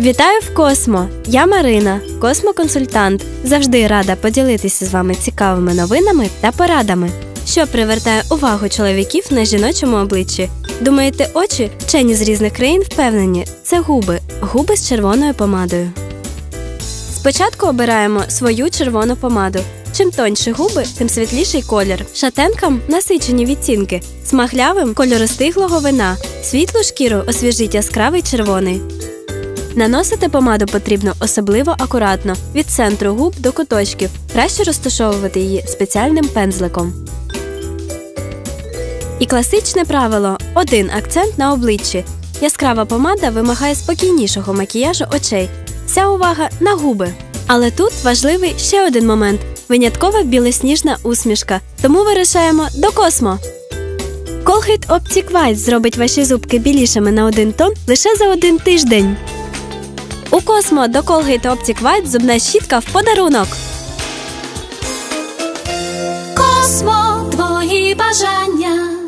Вітаю в Космо! Я Марина, космоконсультант. Завжди рада поділитися з вами цікавими новинами та порадами, що привертає увагу чоловіків на жіночому обличчі. Думаєте, очі вчені з різних країн впевнені, це губи, губи з червоною помадою. Спочатку обираємо свою червону помаду. Чим тоньші губи, тим світліший колір. Шатенкам насичені відтінки, смаглявим кольористиглого вина, світлу шкіру освіжить яскравий червоний. Наносити помаду потрібно особливо акуратно від центру губ до куточків. Краще розташовувати її спеціальним пензликом. І класичне правило один акцент на обличчі. Яскрава помада вимагає спокійнішого макіяжу очей. Вся увага на губи. Але тут важливий ще один момент виняткова білосніжна усмішка. Тому вирішаємо до космо. Colgate Optic White зробить ваші зубки білішими на один тон лише за один тиждень. Космо до Colgate Optic White зубна щітка в подарунок.